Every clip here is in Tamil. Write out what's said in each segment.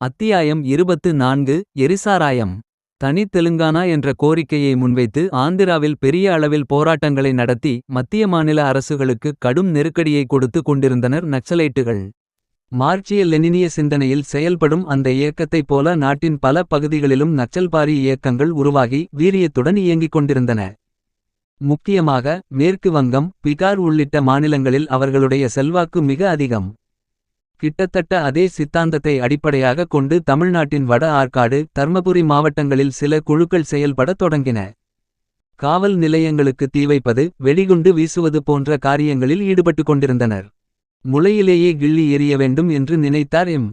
அத்தியாயம் இருபத்து நான்கு எரிசாராயம். தனி தெலுங்கானா என்ற கோரிக்கையை முன்வைத்து ஆந்திராவில் பெரிய அளவில் போராட்டங்களை நடத்தி மத்திய மாநில அரசுகளுக்கு கடும் நெருக்கடியை கொடுத்து கொண்டிருந்தனர் நக்சலைட்டுகள். மார்க்சிய லெனினிய சிந்தனையில் செயல்படும் அந்த இயக்கத்தைப் போல நாட்டின் பல பகுதிகளிலும் நக்சல்பாரி இயக்கங்கள் உருவாகி வீரியத்துடன் இயங்கிக் கொண்டிருந்தன. முக்கியமாக மேற்கு வங்கம் பிகார் உள்ளிட்ட மாநிலங்களில் அவர்களுடைய செல்வாக்கு மிக அதிகம். கிட்டத்தட்ட அதே சித்தாந்தத்தை அடிப்படையாக கொண்டு தமிழ்நாட்டின் வட ஆற்காடு தர்மபுரி மாவட்டங்களில் சில குழுக்கள் செயல்படத் தொடங்கின. காவல் நிலையங்களுக்கு தீ வைப்பது வெடிகுண்டு வீசுவது போன்ற காரியங்களில் ஈடுபட்டுக் கொண்டிருந்தனர். முளையிலேயே கிள்ளி எறிய வேண்டும் என்று நினைத்தார் எம்.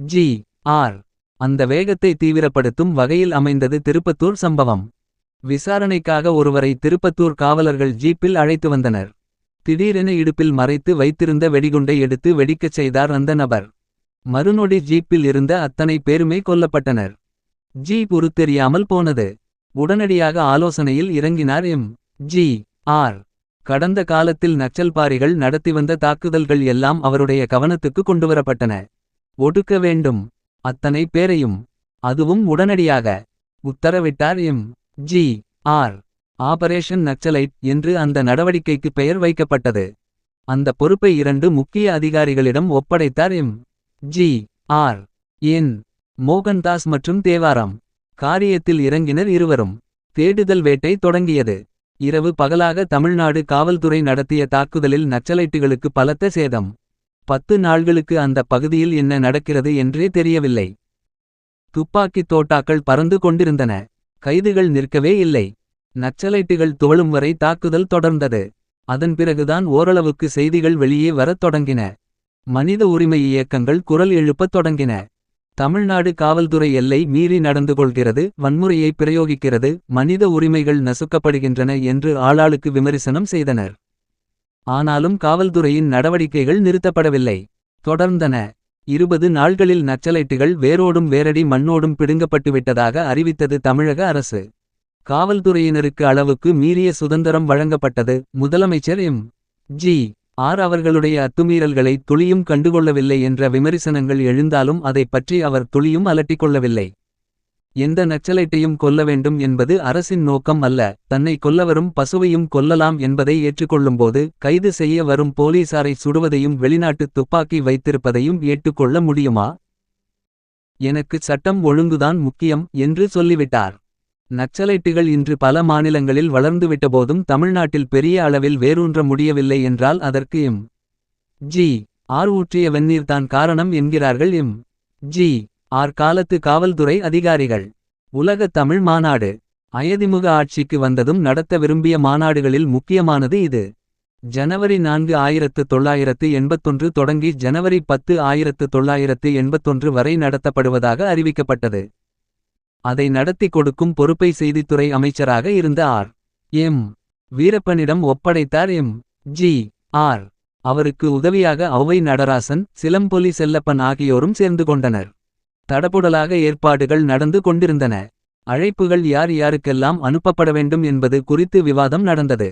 ஜி. ஆர். அந்த வேகத்தை தீவிரப்படுத்தும் வகையில் அமைந்தது திருப்பத்தூர் சம்பவம். விசாரணைக்காக ஒருவரை திருப்பத்தூர் காவலர்கள் ஜீப்பில் அழைத்து வந்தனர். திடீரென இடுப்பில் மறைத்து வைத்திருந்த வெடிகுண்டை எடுத்து வெடிக்கச் செய்தார் அந்த நபர். மறுநொடி ஜீப்பில் இருந்த அத்தனை பேருமே கொல்லப்பட்டனர். ஜீப் உருத்தெரியாமல் போனது. உடனடியாக ஆலோசனையில் இறங்கினார் எம். ஜி. ஆர். கடந்த காலத்தில் நக்சல்பாரிகள் நடத்தி வந்த தாக்குதல்கள் எல்லாம் அவருடைய கவனத்துக்கு கொண்டுவரப்பட்டன. ஒடுக்க வேண்டும். அத்தனை பேரையும். அதுவும் உடனடியாக. உத்தரவிட்டார் M. G. R. Operation Naxalite என்று அந்த நடவடிக்கைக்கு பெயர் வைக்கப்பட்டது. அந்த பொறுப்பை இரண்டு முக்கிய அதிகாரிகளிடம் ஒப்படைத்தார் M. G. R. N. Mohandas மற்றும் தேவாராம். காரியத்தில் இறங்கினர் இருவரும். தேடுதல் வேட்டை தொடங்கியது. இரவு பகலாக தமிழ்நாடு காவல்துறை நடத்திய தாக்குதலில் நக்சலைட்டுகளுக்கு பலத்த சேதம். பத்து நாள்களுக்கு அந்த பகுதியில் என்ன நடக்கிறது என்றே தெரியவில்லை. துப்பாக்கித் தோட்டாக்கள் பறந்து கொண்டிருந்தன. கைதுகள் நிற்கவே இல்லை. நக்சலைட்டுகள் துவளும் வரை தாக்குதல் தொடர்ந்தது. அதன் பிறகுதான் ஓரளவுக்கு செய்திகள் வெளியே வரத் தொடங்கின. மனித உரிமை இயக்கங்கள் குரல் எழுப்பத் தொடங்கின. தமிழ்நாடு காவல்துறை எல்லை மீறி நடந்து கொள்கிறது வன்முறையை பிரயோகிக்கிறது மனித உரிமைகள் நசுக்கப்படுகின்றன என்று ஆளாளுக்கு விமரிசனம் செய்தனர். ஆனாலும் காவல்துறையின் நடவடிக்கைகள் நிறுத்தப்படவில்லை. தொடர்ந்தன. இருபது நாள்களில் நக்சலைட்டுகள் வேரோடும் வேரடி மண்ணோடும் பிடுங்கப்பட்டுவிட்டதாக அறிவித்தது தமிழக அரசு. காவல்துறையினருக்கு அளவுக்கு மீறிய சுதந்திரம் வழங்கப்பட்டது. முதலமைச்சர் எம். ஜி. ஆர். அவர்களுடைய அத்துமீறல்களை துளியும் கண்டுகொள்ளவில்லை என்ற விமரிசனங்கள் எழுந்தாலும் அதைப் பற்றி அவர் துளியும் அலட்டிக்கொள்ளவில்லை. எந்த நக்சலைட்டையும் கொல்ல வேண்டும் என்பது அரசின் நோக்கம் அல்ல. தன்னை கொல்லவரும் பசுவையும் கொல்லலாம் என்பதை ஏற்றுக்கொள்ளும்போது கைது செய்ய வரும் போலீசாரை சுடுவதையும் வெளிநாட்டு துப்பாக்கி வைத்திருப்பதையும் ஏற்றுக்கொள்ள முடியுமா? எனக்கு சட்டம் ஒழுங்குதான் முக்கியம் என்று சொல்லிவிட்டார். நக்சலைட்டுகள் இன்று பல மாநிலங்களில் வளர்ந்துவிட்டபோதும் தமிழ்நாட்டில் பெரிய அளவில் வேரூன்ற முடியவில்லை என்றால் அதற்கு எம். ஜி. ஆர். ஊற்றிய வெந்நீர்தான் காரணம் என்கிறார்கள் எம். ஜி. ஆர். காலத்து காவல்துறை அதிகாரிகள். உலக தமிழ் மாநாடு. அயதிமுக ஆட்சிக்கு வந்ததும் நடத்த விரும்பிய மாநாடுகளில் முக்கியமானது இது. ஜனவரி நான்கு ஆயிரத்து தொள்ளாயிரத்து எண்பத்தொன்று தொடங்கி ஜனவரி பத்து ஆயிரத்து தொள்ளாயிரத்து எண்பத்தொன்று வரை நடத்தப்படுவதாக அறிவிக்கப்பட்டது. அதை நடத்தி கொடுக்கும் பொறுப்பை செய்தித்துறை அமைச்சராக இருந்த ஆர். எம். வீரப்பனிடம் ஒப்படைத்தார் எம். ஜி. ஆர். அவருக்கு உதவியாக ஔவை நடராசன் சிலம்பொலி செல்லப்பன் ஆகியோரும் சேர்ந்து கொண்டனர். தடபுடலாக ஏற்பாடுகள் நடந்து கொண்டிருந்தன. அழைப்புகள் யார் யாருக்கெல்லாம் அனுப்பப்பட வேண்டும் என்பது குறித்து விவாதம் நடந்தது.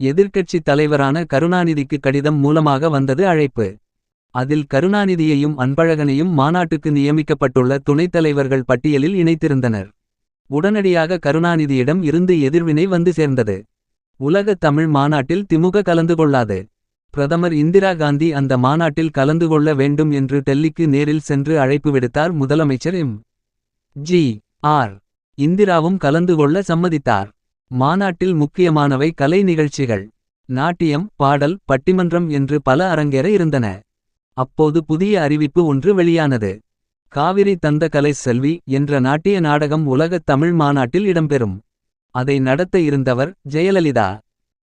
எதிர்க்கட்சித் தலைவரான கருணாநிதிக்கு கடிதம் மூலமாக வந்தது அழைப்பு. அதில் கருணாநிதியையும் அன்பழகனையும் மாநாட்டுக்கு நியமிக்கப்பட்டுள்ள துணைத் தலைவர்கள் பட்டியலில் இணைத்திருந்தனர். உடனடியாக கருணாநிதியிடம் இருந்து எதிர்வினை வந்து சேர்ந்தது. உலக தமிழ் மாநாட்டில் திமுக கலந்து கொள்ளாது. பிரதமர் இந்திரா காந்தி அந்த மாநாட்டில் கலந்து கொள்ள வேண்டும் என்று டெல்லிக்கு நேரில் சென்று அழைப்பு விடுத்தார் முதலமைச்சர் எம். ஜி. ஆர். இந்திராவும் கலந்து கொள்ள சம்மதித்தார். மாநாட்டில் முக்கியமானவை கலை நிகழ்ச்சிகள் நாட்டியம் பாடல் பட்டிமன்றம் என்று பல அரங்கேற இருந்தன. அப்போது புதிய அறிவிப்பு ஒன்று வெளியானது. காவிரி தந்த கலை செல்வி என்ற நாட்டிய நாடகம் உலகத் தமிழ் மாநாட்டில் இடம்பெறும். அதை நடத்த இருந்தவர் ஜெயலலிதா.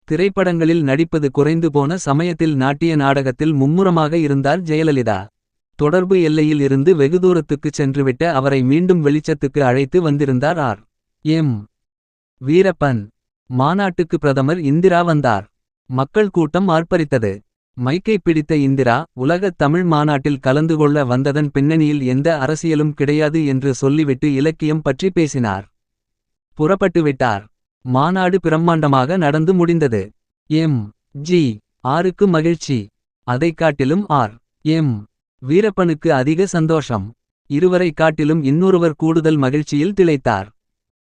திரைப்படங்களில் நடிப்பது குறைந்து போன சமயத்தில் நாட்டிய நாடகத்தில் மும்முரமாக இருந்தார் ஜெயலலிதா. தொடர்பு எல்லையில் இருந்து வெகு தூரத்துக்குச் சென்றுவிட்ட அவரை மீண்டும் வெளிச்சத்துக்கு அழைத்து வந்திருந்தார் ஆர். எம். வீரப்பன். மாநாட்டுக்கு பிரதமர் இந்திரா வந்தார். மக்கள் கூட்டம் ஆர்ப்பரித்தது. மைக்கை பிடித்த இந்திரா உலகத் தமிழ் மாநாட்டில் கலந்து கொள்ள வந்ததன் பின்னணியில் எந்த அரசியலும் கிடையாது என்று சொல்லிவிட்டு இலக்கியம் பற்றி பேசினார். புறப்பட்டுவிட்டார் மாநாடு பிரம்மாண்டமாக நடந்து முடிந்தது. எம். ஜி. ஆருக்கு மகிழ்ச்சி. அதைக் காட்டிலும் ஆர். எம். வீரப்பனுக்கு அதிக சந்தோஷம். இருவரைக் காட்டிலும் இன்னொருவர் கூடுதல் மகிழ்ச்சியில் திளைத்தார்.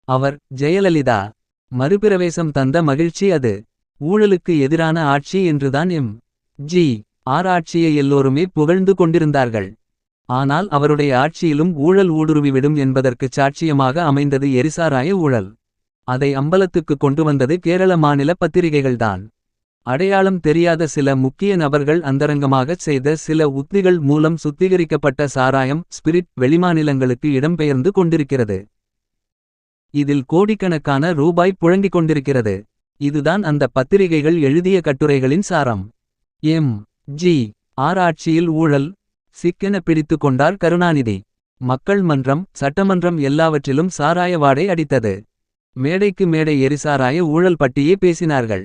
அவர் ஜெயலலிதா. மறுபிரவேசம் தந்த மகிழ்ச்சி அது. ஊழலுக்கு எதிரான ஆட்சி என்றுதான் எம். ஜி ஆர் ஆட்சியை எல்லோருமே புகழ்ந்து கொண்டிருந்தார்கள். ஆனால் அவருடைய ஆட்சியிலும் ஊழல் ஊடுருவிவிடும் என்பதற்குச் சாட்சியமாக அமைந்தது எரிசாராய ஊழல். அதை அம்பலத்துக்கு கொண்டு வந்தது கேரள மாநில பத்திரிகைகள்தான். அடையாளம் தெரியாத சில முக்கிய நபர்கள் அந்தரங்கமாகச் செய்த சில உத்திகள் மூலம் சுத்திகரிக்கப்பட்ட சாராயம் ஸ்பிரிட் வெளிமாநிலங்களுக்கு இடம்பெயர்ந்து கொண்டிருக்கிறது. இதில் கோடிக்கணக்கான ரூபாய் புழங்கிக் கொண்டிருக்கிறது. இதுதான் அந்த பத்திரிகைகள் எழுதிய கட்டுரைகளின் சாரம். எம். ஜி. ஆர் ஆட்சியில் ஊழல் சிக்கென பிடித்து கொண்டார் கருணாநிதி. மக்கள் மன்றம் சட்டமன்றம் எல்லாவற்றிலும் சாராய வாடை அடித்தது. மேடைக்கு மேடை எரிசாராய ஊழல் பட்டியே பேசினார்கள்.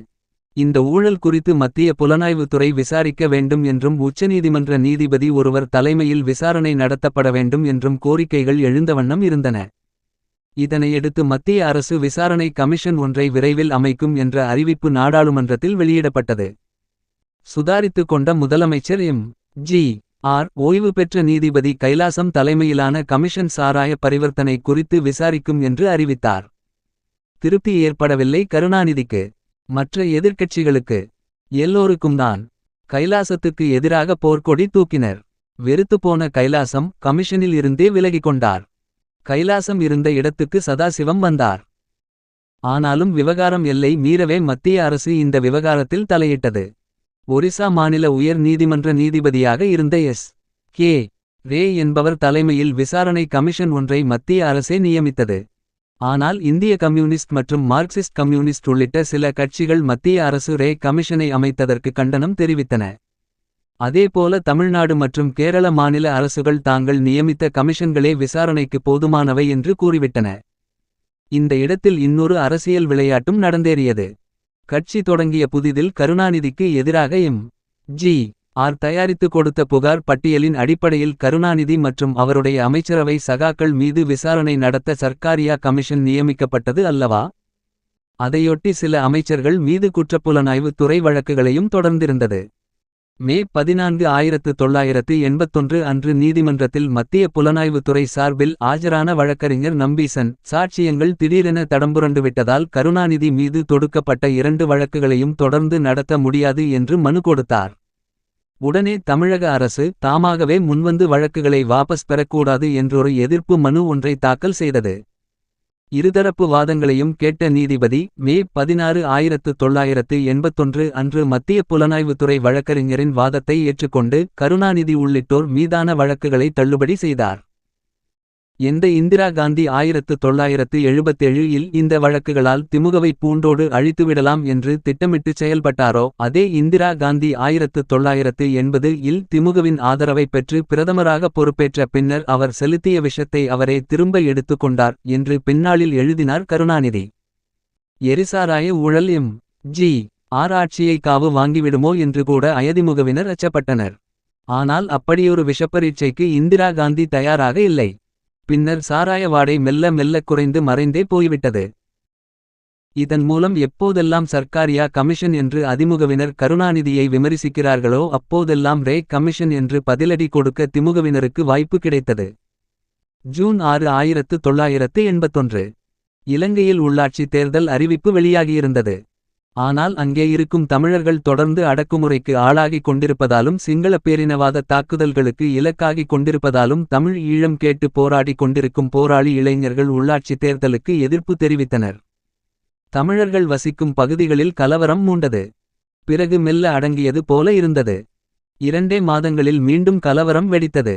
இந்த ஊழல் குறித்து மத்திய புலனாய்வுத்துறை விசாரிக்க வேண்டும் என்றும் உச்சநீதிமன்ற நீதிபதி ஒருவர் தலைமையில் விசாரணை நடத்தப்பட வேண்டும் என்றும் கோரிக்கைகள் எழுந்த வண்ணம் இருந்தன. இதனையடுத்து மத்திய அரசு விசாரணை கமிஷன் ஒன்றை விரைவில் அமைக்கும் என்ற அறிவிப்பு நாடாளுமன்றத்தில் வெளியிடப்பட்டது. சுதாரித்து கொண்ட முதலமைச்சர் எம். ஜி. ஆர். ஓய்வு பெற்ற நீதிபதி கைலாசம் தலைமையிலான கமிஷன் சாராய பரிவர்த்தனை குறித்து விசாரிக்கும் என்று அறிவித்தார். திருப்தி ஏற்படவில்லை கருணாநிதிக்கு. மற்ற எதிர்க்கட்சிகளுக்கு. எல்லோருக்கும்தான் கைலாசத்துக்கு எதிராக போர்க்கொடி தூக்கினர். வெறுத்துப்போன கைலாசம் கமிஷனில் இருந்தே விலகிக் கொண்டார். கைலாசம் இருந்த இடத்துக்கு சதாசிவம் வந்தார். ஆனாலும் விவகாரம் எல்லை மீறவே மத்திய அரசு இந்த விவகாரத்தில் தலையிட்டது. ஒரிசா மாநில உயர் நீதிமன்ற நீதிபதியாக இருந்த எஸ். கே. ரே என்பவர் தலைமையில் விசாரணை கமிஷன் ஒன்றை மத்திய அரசே நியமித்தது. ஆனால் இந்திய கம்யூனிஸ்ட் மற்றும் மார்க்சிஸ்ட் கம்யூனிஸ்ட் உள்ளிட்ட சில கட்சிகள் மத்திய அரசு ரே கமிஷனை அமைத்ததற்கு கண்டனம் தெரிவித்தன. அதேபோல தமிழ்நாடு மற்றும் கேரள மாநில அரசுகள் தாங்கள் நியமித்த கமிஷன்களே விசாரணைக்கு போதுமானவை என்று கூறிவிட்டன. இந்த இடத்தில் இன்னொரு அரசியல் விளையாட்டும் நடந்தேறியது. கட்சி தொடங்கிய புதிதில் கருணாநிதிக்கு எதிராக எம். ஜி. ஆர். தயாரித்து கொடுத்த புகார் பட்டியலின் அடிப்படையில் கருணாநிதி மற்றும் அவருடைய அமைச்சரவை சகாக்கள் மீது விசாரணை நடத்த சர்க்காரியா கமிஷன் நியமிக்கப்பட்டது அல்லவா? அதையொட்டி சில அமைச்சர்கள் மீது குற்றப்புலனாய்வு துறை வழக்குகளையும் தொடர்ந்திருந்தது. மே பதினான்கு ஆயிரத்து தொள்ளாயிரத்து எண்பத்தொன்று அன்று நீதிமன்றத்தில் மத்திய புலனாய்வுத்துறை சார்பில் ஆஜரான வழக்கறிஞர் நம்பீசன் சாட்சியங்கள் திடீரென தடம்புரண்டுவிட்டதால் கருணாநிதி மீது தொடுக்கப்பட்ட இரண்டு வழக்குகளையும் தொடர்ந்து நடத்த முடியாது என்று மனு கொடுத்தார். உடனே தமிழக அரசு தாமாகவே முன்வந்து வழக்குகளை வாபஸ் பெறக்கூடாது என்றொரு எதிர்ப்பு மனு ஒன்றை தாக்கல் செய்தது. இருதரப்பு வாதங்களையும் கேட்ட நீதிபதி மே பதினாறு ஆயிரத்து தொள்ளாயிரத்து எண்பத்தொன்று அன்று மத்திய புலனாய்வுத்துறை வழக்கறிஞரின் வாதத்தை ஏற்றுக்கொண்டு கருணாநிதி உள்ளிட்டோர் மீதான வழக்குகளை தள்ளுபடி செய்தார். எந்த இந்திரா காந்தி ஆயிரத்து தொள்ளாயிரத்து எழுபத்தேழு இல் இந்த வழக்குகளால் திமுகவை பூண்டோடு அழித்துவிடலாம் என்று திட்டமிட்டு செயல்பட்டாரோ அதே இந்திரா காந்தி ஆயிரத்து தொள்ளாயிரத்து எண்பது இல் திமுகவின் ஆதரவை பெற்று பிரதமராக பொறுப்பேற்ற பின்னர் அவர் செலுத்திய விஷத்தை அவரே திரும்ப எடுத்துக் கொண்டார் என்று பின்னாளில் எழுதினார் கருணாநிதி. எரிசாராய ஊழல் எம். ஜி. ஆராய்ச்சியை காவு வாங்கிவிடுமோ என்று கூட அயதிமுகவினர் அச்சப்பட்டனர். ஆனால் அப்படியொரு விஷப்பரீட்சைக்கு இந்திரா காந்தி தயாராக இல்லை. பின்னர் சாராய வாடை மெல்ல மெல்ல குறைந்து மறைந்தே போய்விட்டது. இதன் மூலம் எப்போதெல்லாம் சர்க்காரியா கமிஷன் என்று அதிமுகவினர் கருணாநிதியை விமர்சிக்கிறார்களோ அப்போதெல்லாம் ரே கமிஷன் என்று பதிலடி கொடுக்க திமுகவினருக்கு வாய்ப்பு கிடைத்தது. ஜூன் ஆறு ஆயிரத்து தொள்ளாயிரத்து எண்பத்தொன்று. இலங்கையில் உள்ளாட்சி தேர்தல் அறிவிப்பு வெளியாகியிருந்தது. ஆனால் அங்கே இருக்கும் தமிழர்கள் தொடர்ந்து அடக்குமுறைக்கு ஆளாகிக் கொண்டிருப்பதாலும் சிங்கள பேரினவாத தாக்குதல்களுக்கு இலக்காகிக் கொண்டிருப்பதாலும் தமிழ் ஈழம் கேட்டு போராடிக் கொண்டிருக்கும் போராளி இளைஞர்கள் உள்ளாட்சி தேர்தலுக்கு எதிர்ப்பு தெரிவித்தனர். தமிழர்கள் வசிக்கும் பகுதிகளில் கலவரம் மூண்டது. பிறகு மெல்ல அடங்கியது போல இருந்தது. இரண்டே மாதங்களில் மீண்டும் கலவரம் வெடித்தது.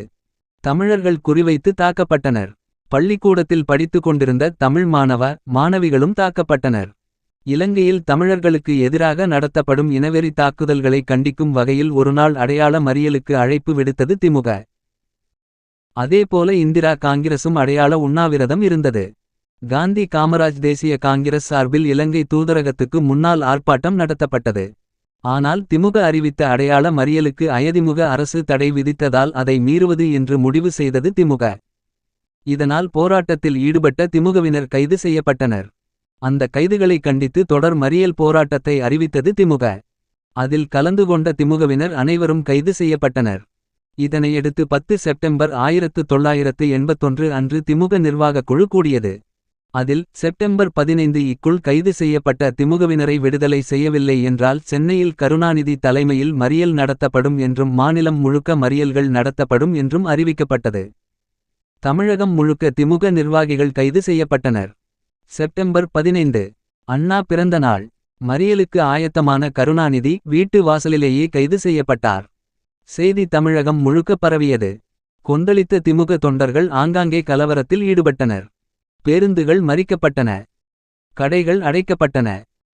தமிழர்கள் குறிவைத்து தாக்கப்பட்டனர். பள்ளிக்கூடத்தில் படித்துக் கொண்டிருந்த தமிழ் மாணவ மாணவிகளும் தாக்கப்பட்டனர். இலங்கையில் தமிழர்களுக்கு எதிராக நடத்தப்படும் இனவெறி தாக்குதல்களை கண்டிக்கும் வகையில் ஒருநாள் அடையாள மறியலுக்கு அழைப்பு விடுத்தது திமுக. அதேபோல இந்திரா காங்கிரசும் அடையாள உண்ணாவிரதம் இருந்தது. காந்தி காமராஜ் தேசிய காங்கிரஸ் சார்பில் இலங்கை தூதரகத்துக்கு முன்னால் ஆர்ப்பாட்டம் நடத்தப்பட்டது. ஆனால் திமுக அறிவித்த அடையாள மறியலுக்கு அயதிமுக அரசு தடை விதித்ததால் அதை மீறுவது என்று முடிவு செய்தது திமுக. இதனால் போராட்டத்தில் ஈடுபட்ட திமுகவினர் கைது செய்யப்பட்டனர். அந்த கைதுகளை கண்டித்து தொடர் மறியல் போராட்டத்தை அறிவித்தது திமுக. அதில் கலந்து கொண்ட திமுகவினர் அனைவரும் கைது செய்யப்பட்டனர். இதனையடுத்து பத்து செப்டம்பர் ஆயிரத்து தொள்ளாயிரத்து எண்பத்தொன்று அன்று திமுக நிர்வாகக் குழு கூடியது. அதில் செப்டம்பர் பதினைந்து இக்குள் கைது செய்யப்பட்ட திமுகவினரை விடுதலை செய்யவில்லை என்றால் சென்னையில் கருணாநிதி தலைமையில் மறியல் நடத்தப்படும் என்றும் மாநிலம் முழுக்க மறியல்கள் நடத்தப்படும் என்றும் அறிவிக்கப்பட்டது. தமிழகம் முழுக்க திமுக நிர்வாகிகள் கைது செய்யப்பட்டனர். செப்டம்பர் பதினைந்து. அண்ணா பிறந்த நாள். மறியலுக்கு ஆயத்தமான கருணாநிதி வீட்டு வாசலிலேயே கைது செய்யப்பட்டார். செய்தி தமிழகம் முழுக்க பரவியது. கொந்தளித்த திமுக தொண்டர்கள் ஆங்காங்கே கலவரத்தில் ஈடுபட்டனர். பேருந்துகள் மறிக்கப்பட்டன. கடைகள் அடைக்கப்பட்டன.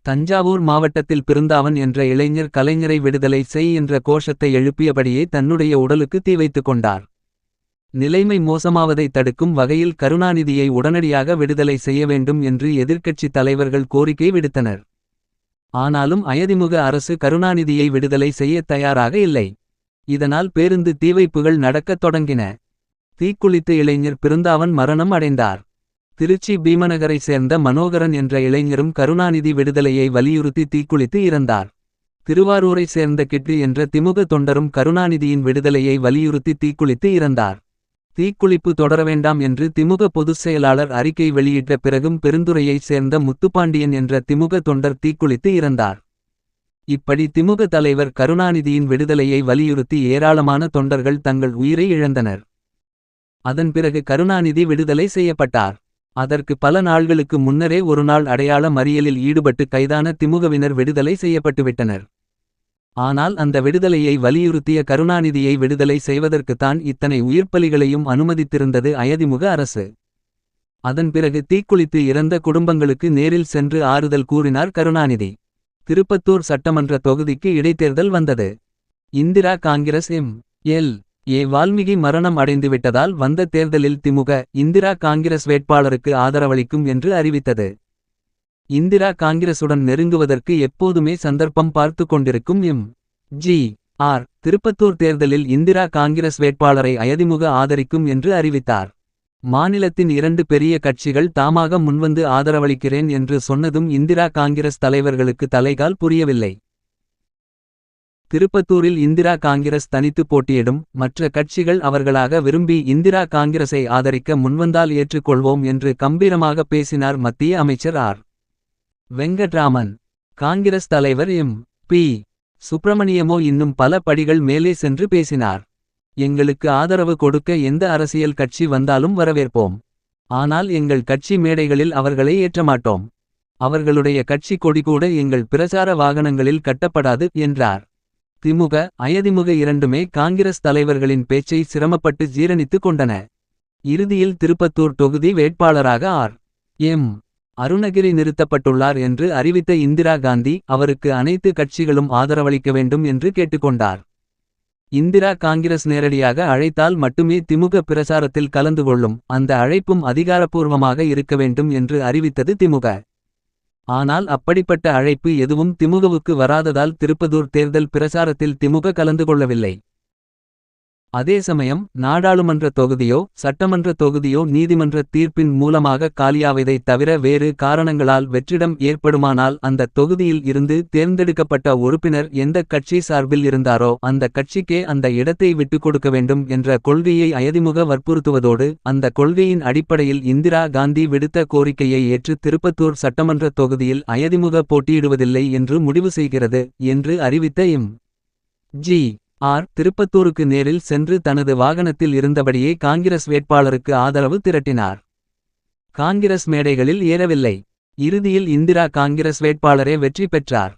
தஞ்சாவூர் மாவட்டத்தில் பிறந்தாவன் என்ற இளைஞர் கலைஞரை விடுதலை செய் என்ற கோஷத்தை எழுப்பியபடியே தன்னுடைய உடலுக்கு தீ வைத்துக் கொண்டார். நிலைமை மோசமாவதை தடுக்கும் வகையில் கருணாநிதியை உடனடியாக விடுதலை செய்ய வேண்டும் என்று எதிர்க்கட்சித் தலைவர்கள் கோரிக்கை விடுத்தனர். ஆனாலும் அயதிமுக அரசு கருணாநிதியை விடுதலை செய்ய தயாராக இல்லை. இதனால் பேருந்து தீவைப்புகள் நடக்கத் தொடங்கின. தீக்குளித்த இளைஞர் பிருந்தாவன் மரணம் அடைந்தார். திருச்சி பீமநகரை சேர்ந்த மனோகரன் என்ற இளைஞரும் கருணாநிதி விடுதலையை வலியுறுத்தி தீக்குளித்து இறந்தார். திருவாரூரை சேர்ந்த கிட்டு என்ற திமுக தொண்டரும் கருணாநிதியின் விடுதலையை வலியுறுத்தி தீக்குளித்து இறந்தார். தீக்குளிப்பு தொடர வேண்டாம் என்று திமுக பொதுச் செயலாளர் அறிக்கை வெளியிட்ட பிறகும் பெருந்துறையைச் சேர்ந்த முத்துப்பாண்டியன் என்ற திமுக தொண்டர் தீக்குளித்து இறந்தார். இப்படி திமுக தலைவர் கருணாநிதியின் விடுதலையை வலியுறுத்தி ஏராளமான தொண்டர்கள் தங்கள் உயிரை இழந்தனர். அதன் பிறகு கருணாநிதி விடுதலை செய்யப்பட்டார். அதற்கு பல நாள்களுக்கு முன்னரே ஒருநாள் அடையாள மறியலில் ஈடுபட்டு கைதான திமுகவினர் விடுதலை செய்யப்பட்டுவிட்டனர். ஆனால் அந்த விடுதலையை வலியுறுத்திய கருணாநிதியை விடுதலை செய்வதற்குத்தான் இத்தனை உயிர்ப்பலிகளையும் அனுமதித்திருந்தது அயதிமுக அரசு. அதன் பிறகு தீக்குளித்து இறந்த குடும்பங்களுக்கு நேரில் சென்று ஆறுதல் கூறினார் கருணாநிதி. திருப்பத்தூர் சட்டமன்ற தொகுதிக்கு இடைத்தேர்தல் வந்தது. Indira Congress M. L. A. Valmiki மரணம் அடைந்துவிட்டதால் வந்த தேர்தலில் திமுக இந்திரா காங்கிரஸ் வேட்பாளருக்கு ஆதரவளிக்கும் என்று அறிவித்தது. இந்திரா காங்கிரசுடன் நெருங்குவதற்கு எப்போதுமே சந்தர்ப்பம் பார்த்து கொண்டிருக்கும் எம். ஜி. ஆர். திருப்பத்தூர் தேர்தலில் இந்திரா காங்கிரஸ் வேட்பாளரை அயதிமுக ஆதரிக்கும் என்று அறிவித்தார். மாநிலத்தின் இரண்டு பெரிய கட்சிகள் தாமாக முன்வந்து ஆதரவளிக்கிறேன் என்று சொன்னதும் இந்திரா காங்கிரஸ் தலைவர்களுக்கு தலைகால் புரியவில்லை. திருப்பத்தூரில் இந்திரா காங்கிரஸ் தனித்து போட்டியிடும் மற்ற கட்சிகள் அவர்களாக விரும்பி இந்திரா காங்கிரஸை ஆதரிக்க முன்வந்தால் ஏற்றுக்கொள்வோம் என்று கம்பீரமாக பேசினார் மத்திய அமைச்சர் ஆர். வெங்கட்ராமன் காங்கிரஸ் தலைவர் எம். பி. சுப்பிரமணியமோ இன்னும் பல படிகள் மேலே சென்று பேசினார். எங்களுக்கு ஆதரவு கொடுக்க எந்த அரசியல் கட்சி வந்தாலும் வரவேற்போம். ஆனால் எங்கள் கட்சி மேடைகளில் அவர்களை ஏற்றமாட்டோம் அவர்களுடைய கட்சி கொடி கூட எங்கள் பிரச்சார வாகனங்களில் கட்டப்படாது என்றார். திமுக அயதிமுக இரண்டுமே காங்கிரஸ் தலைவர்களின் பேச்சை சிரமப்பட்டு ஜீரணித்துக் கொண்டன. இறுதியில் திருப்பத்தூர் தொகுதி வேட்பாளராக ஆர். எம். அருணகிரி நிறுத்தப்பட்டுள்ளார் என்று அறிவித்த இந்திரா காந்தி அவருக்கு அனைத்து கட்சிகளும் ஆதரவளிக்க வேண்டும் என்று கேட்டுக்கொண்டார். இந்திரா காங்கிரஸ் நேரடியாக அழைத்தால் மட்டுமே திமுக பிரசாரத்தில் கலந்து கொள்ளும் அந்த அழைப்பும் அதிகாரப்பூர்வமாக இருக்க வேண்டும் என்று அறிவித்தது திமுக. ஆனால் அப்படிப்பட்ட அழைப்பு எதுவும் திமுகவுக்கு வராததால் திருப்பதூர் தேர்தல் பிரசாரத்தில் திமுக கலந்து கொள்ளவில்லை. அதே சமயம் நாடாளுமன்ற தொகுதியோ சட்டமன்ற தொகுதியோ நீதிமன்ற தீர்ப்பின் மூலமாக காலியாவதைத் தவிர வேறு காரணங்களால் வெற்றிடம் ஏற்படுமானால் அந்த தொகுதியில் இருந்து தேர்ந்தெடுக்கப்பட்ட உறுப்பினர் எந்த கட்சி சார்பில் இருந்தாரோ அந்த கட்சிக்கே அந்த இடத்தை விட்டுக் கொடுக்க வேண்டும் என்ற கொள்கையை அயதிமுக வற்புறுத்துவதோடு அந்த கொள்கையின் அடிப்படையில் இந்திரா காந்தி விடுத்த கோரிக்கையை ஏற்று திருப்பத்தூர் சட்டமன்ற தொகுதியில் அயதிமுக போட்டியிடுவதில்லை என்று முடிவு செய்கிறது என்று அறிவித்த எம். ஜி. ஆர். திருப்பத்தூருக்கு நேரில் சென்று தனது வாகனத்தில் இருந்தபடியே காங்கிரஸ் வேட்பாளருக்கு ஆதரவு திரட்டினார். காங்கிரஸ் மேடைகளில் ஏறவில்லை. இறுதியில் இந்திரா காங்கிரஸ் வேட்பாளரே வெற்றி பெற்றார்.